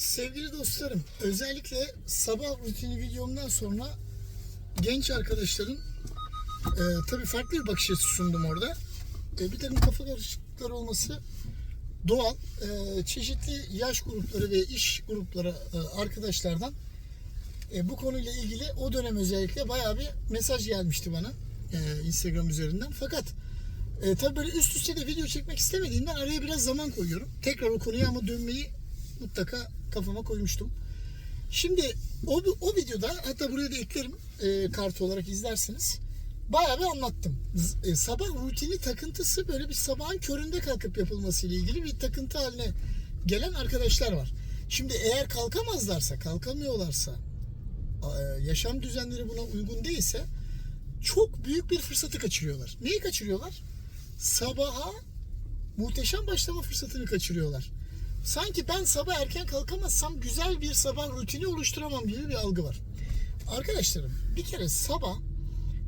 Sevgili dostlarım, özellikle sabah rutini videomdan sonra genç arkadaşların e, tabii farklı bir bakış açısı sundum orada. E, bir takım kafa karışıklıkları olması doğal. E, çeşitli yaş grupları ve iş grupları e, arkadaşlardan e, bu konuyla ilgili o dönem özellikle bayağı bir mesaj gelmişti bana e, Instagram üzerinden. Fakat e, tabii böyle üst üste de video çekmek istemediğimden araya biraz zaman koyuyorum. Tekrar o konuya ama dönmeyi mutlaka kafama koymuştum. Şimdi o, o videoda hatta buraya da eklerim e, kartı olarak izlersiniz. Bayağı bir anlattım. E, sabah rutini takıntısı böyle bir sabahın köründe kalkıp yapılması ile ilgili bir takıntı haline gelen arkadaşlar var. Şimdi eğer kalkamazlarsa, kalkamıyorlarsa, e, yaşam düzenleri buna uygun değilse çok büyük bir fırsatı kaçırıyorlar. Neyi kaçırıyorlar? Sabaha muhteşem başlama fırsatını kaçırıyorlar. Sanki ben sabah erken kalkamazsam güzel bir sabah rutini oluşturamam gibi bir algı var. Arkadaşlarım bir kere sabah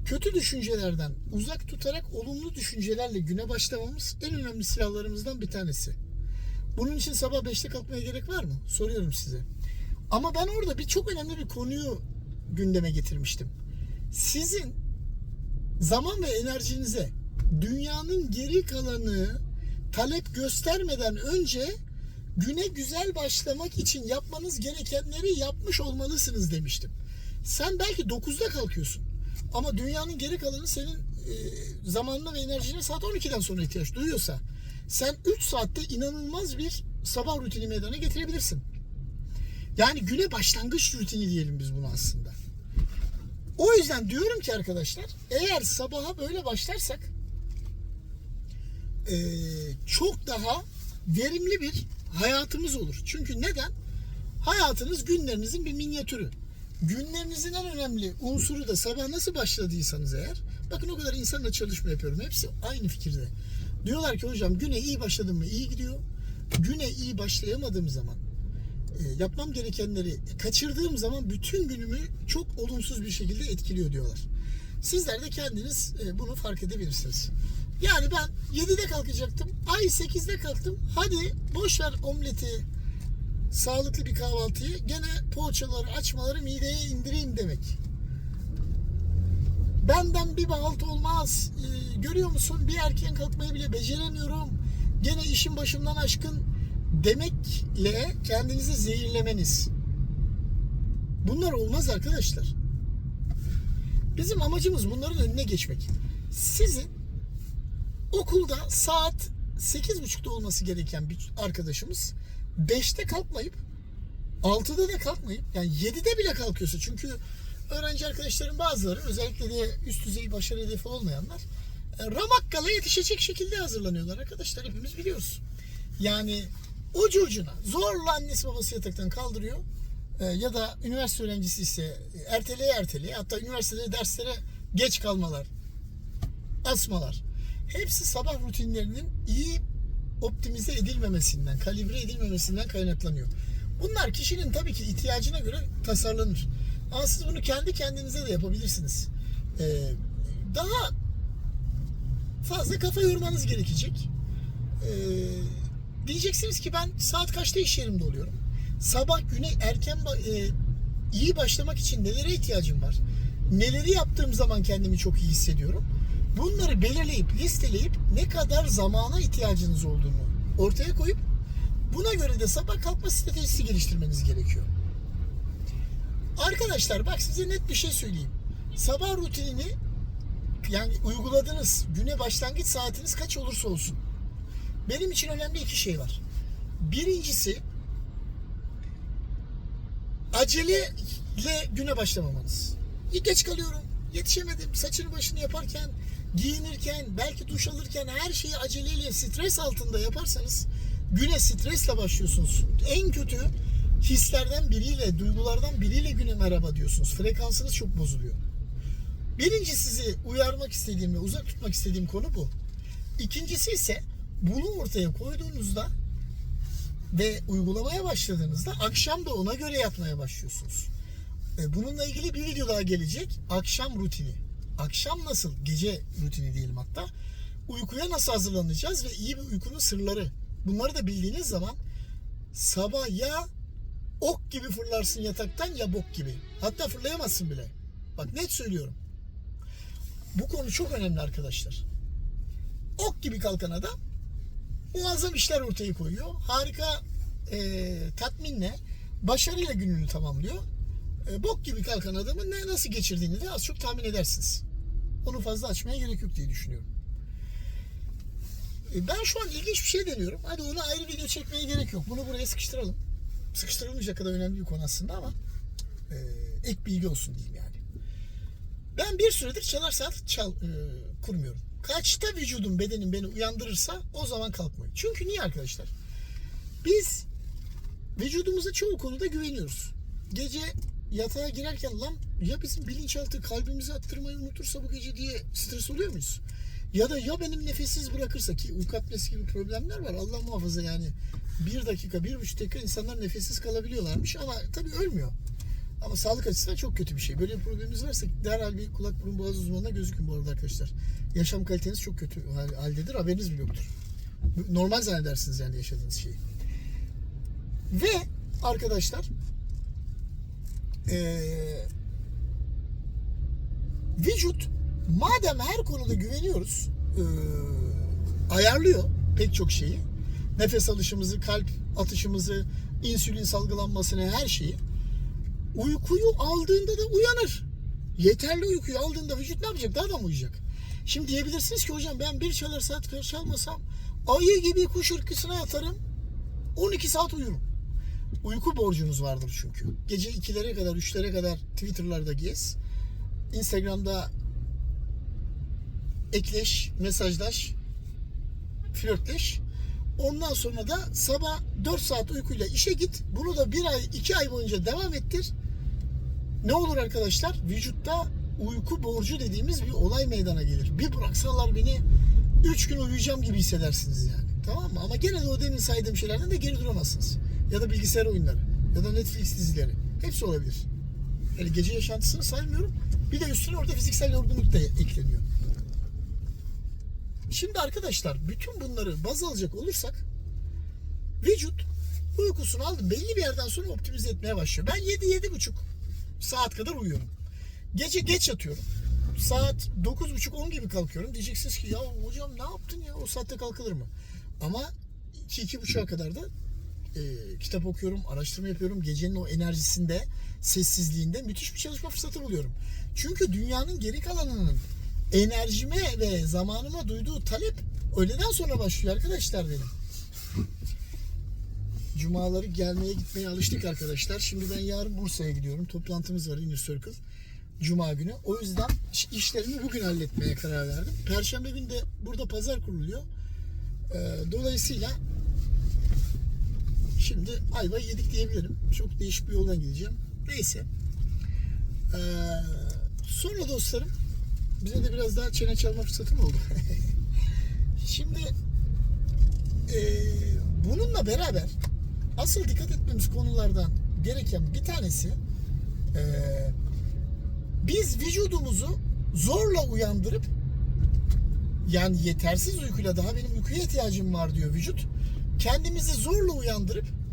kötü düşüncelerden uzak tutarak olumlu düşüncelerle güne başlamamız en önemli silahlarımızdan bir tanesi. Bunun için sabah 5'te kalkmaya gerek var mı? Soruyorum size. Ama ben orada bir çok önemli bir konuyu gündeme getirmiştim. Sizin zaman ve enerjinize dünyanın geri kalanı talep göstermeden önce güne güzel başlamak için yapmanız gerekenleri yapmış olmalısınız demiştim. Sen belki 9'da kalkıyorsun. Ama dünyanın geri kalanı senin e, zamanına ve enerjine saat 12'den sonra ihtiyaç duyuyorsa sen 3 saatte inanılmaz bir sabah rutini meydana getirebilirsin. Yani güne başlangıç rutini diyelim biz bunu aslında. O yüzden diyorum ki arkadaşlar eğer sabaha böyle başlarsak e, çok daha verimli bir hayatımız olur. Çünkü neden? Hayatınız günlerinizin bir minyatürü. Günlerinizin en önemli unsuru da sabah nasıl başladıysanız eğer bakın o kadar insanla çalışma yapıyorum. Hepsi aynı fikirde. Diyorlar ki hocam güne iyi başladım mı iyi gidiyor. Güne iyi başlayamadığım zaman e, yapmam gerekenleri kaçırdığım zaman bütün günümü çok olumsuz bir şekilde etkiliyor diyorlar. Sizler de kendiniz e, bunu fark edebilirsiniz. Yani ben 7'de kalkacaktım. Ay 8'de kalktım. Hadi boş omleti, sağlıklı bir kahvaltıyı. Gene poğaçaları, açmaları mideye indireyim demek. Benden bir halt olmaz. Ee, görüyor musun? Bir erken kalkmayı bile beceremiyorum. Gene işin başımdan aşkın demekle kendinizi zehirlemeniz. Bunlar olmaz arkadaşlar. Bizim amacımız bunların önüne geçmek. Sizin okulda saat 8.30'da olması gereken bir arkadaşımız 5'te kalkmayıp 6'da da kalkmayıp yani 7'de bile kalkıyorsa çünkü öğrenci arkadaşların bazıları özellikle de üst düzey başarı hedefi olmayanlar e, Ramakkala yetişecek şekilde hazırlanıyorlar arkadaşlar hepimiz biliyoruz. Yani ucu ucuna zorla annesi babası yataktan kaldırıyor e, ya da üniversite öğrencisi ise erteleye erteleye hatta üniversitede derslere geç kalmalar asmalar hepsi sabah rutinlerinin iyi optimize edilmemesinden, kalibre edilmemesinden kaynaklanıyor. Bunlar kişinin tabii ki ihtiyacına göre tasarlanır. Ama siz bunu kendi kendinize de yapabilirsiniz. Ee, daha fazla kafa yormanız gerekecek. Ee, diyeceksiniz ki ben saat kaçta iş yerimde oluyorum? Sabah güne erken e, iyi başlamak için nelere ihtiyacım var? Neleri yaptığım zaman kendimi çok iyi hissediyorum? Bunları belirleyip listeleyip ne kadar zamana ihtiyacınız olduğunu ortaya koyup buna göre de sabah kalkma stratejisi geliştirmeniz gerekiyor. Arkadaşlar bak size net bir şey söyleyeyim. Sabah rutinini yani uyguladığınız güne başlangıç saatiniz kaç olursa olsun. Benim için önemli iki şey var. Birincisi aceleyle güne başlamamanız. Geç kalıyorum, yetişemedim, saçını başını yaparken, giyinirken, belki duş alırken her şeyi aceleyle, stres altında yaparsanız güne stresle başlıyorsunuz. En kötü hislerden biriyle, duygulardan biriyle güne merhaba diyorsunuz. Frekansınız çok bozuluyor. Birinci sizi uyarmak istediğim ve uzak tutmak istediğim konu bu. İkincisi ise bunu ortaya koyduğunuzda ve uygulamaya başladığınızda akşam da ona göre yatmaya başlıyorsunuz. E, Bununla ilgili bir video daha gelecek. Akşam rutini. Akşam nasıl? Gece rutini diyelim hatta. Uykuya nasıl hazırlanacağız ve iyi bir uykunun sırları. Bunları da bildiğiniz zaman sabah ya ok gibi fırlarsın yataktan ya bok gibi. Hatta fırlayamazsın bile. Bak net söylüyorum. Bu konu çok önemli arkadaşlar. Ok gibi kalkan adam muazzam işler ortaya koyuyor. Harika e, tatminle, başarıyla gününü tamamlıyor. E, bok gibi kalkan adamın ne nasıl geçirdiğini de az çok tahmin edersiniz. Onu fazla açmaya gerek yok diye düşünüyorum. E, ben şu an ilginç bir şey deniyorum. Hadi onu ayrı video çekmeye gerek yok. Bunu buraya sıkıştıralım. Sıkıştırılmayacak kadar önemli bir konu aslında ama e, ek bilgi olsun diyeyim yani. Ben bir süredir çalar saat çal, e, kurmuyorum. Kaçta vücudum, bedenim beni uyandırırsa o zaman kalkmayın. Çünkü niye arkadaşlar? Biz vücudumuza çoğu konuda güveniyoruz. Gece yatağa girerken lan ya bizim bilinçaltı kalbimizi attırmayı unutursa bu gece diye stres oluyor muyuz? Ya da ya benim nefessiz bırakırsa ki uyku gibi problemler var Allah muhafaza yani bir dakika bir buçuk dakika insanlar nefessiz kalabiliyorlarmış ama tabii ölmüyor. Ama sağlık açısından çok kötü bir şey. Böyle bir probleminiz varsa derhal bir kulak burun boğaz uzmanına gözükün bu arada arkadaşlar. Yaşam kaliteniz çok kötü hal- haldedir haberiniz bile yoktur. Normal zannedersiniz yani yaşadığınız şeyi. Ve arkadaşlar eee vücut madem her konuda güveniyoruz eee, ayarlıyor pek çok şeyi. Nefes alışımızı, kalp atışımızı, insülin salgılanmasını her şeyi. Uykuyu aldığında da uyanır. Yeterli uykuyu aldığında vücut ne yapacak? Daha da mı uyuyacak? Şimdi diyebilirsiniz ki hocam ben bir çalar saat çalmasam ayı gibi kuş ırkısına yatarım 12 saat uyurum. Uyku borcunuz vardır çünkü. Gece 2'lere kadar, 3'lere kadar Twitter'larda gez. Instagram'da ekleş, mesajlaş, flörtleş. Ondan sonra da sabah 4 saat uykuyla işe git. Bunu da bir ay, iki ay boyunca devam ettir. Ne olur arkadaşlar? Vücutta uyku borcu dediğimiz bir olay meydana gelir. Bir bıraksalar beni 3 gün uyuyacağım gibi hissedersiniz yani. Tamam mı? Ama gene de o demin saydığım şeylerden de geri duramazsınız. Ya da bilgisayar oyunları. Ya da Netflix dizileri. Hepsi olabilir. Yani gece yaşantısını saymıyorum. Bir de üstüne orada fiziksel yorgunluk da ekleniyor. Şimdi arkadaşlar bütün bunları baz alacak olursak vücut uykusunu aldı. Belli bir yerden sonra optimize etmeye başlıyor. Ben 7-7,5 saat kadar uyuyorum. Gece geç yatıyorum. Saat 9.30-10 gibi kalkıyorum. Diyeceksiniz ki ya hocam ne yaptın ya o saatte kalkılır mı? Ama 2-2.30'a kadar da e, kitap okuyorum, araştırma yapıyorum. Gecenin o enerjisinde, sessizliğinde müthiş bir çalışma fırsatı buluyorum. Çünkü dünyanın geri kalanının enerjime ve zamanıma duyduğu talep öğleden sonra başlıyor arkadaşlar benim. Cumaları gelmeye gitmeye alıştık arkadaşlar. Şimdi ben yarın Bursa'ya gidiyorum. Toplantımız var Inner Circle. Cuma günü. O yüzden iş- işlerimi bugün halletmeye karar verdim. Perşembe günü de burada pazar kuruluyor. Ee, dolayısıyla şimdi ayva yedik diyebilirim. Çok değişik bir yoldan gideceğim. Neyse. Ee, sonra dostlarım bize de biraz daha çene çalma fırsatım oldu. Şimdi e, bununla beraber asıl dikkat etmemiz konulardan gereken bir tanesi e, biz vücudumuzu zorla uyandırıp yani yetersiz uykuyla daha benim uykuya ihtiyacım var diyor vücut. Kendimizi zorla uyandırıp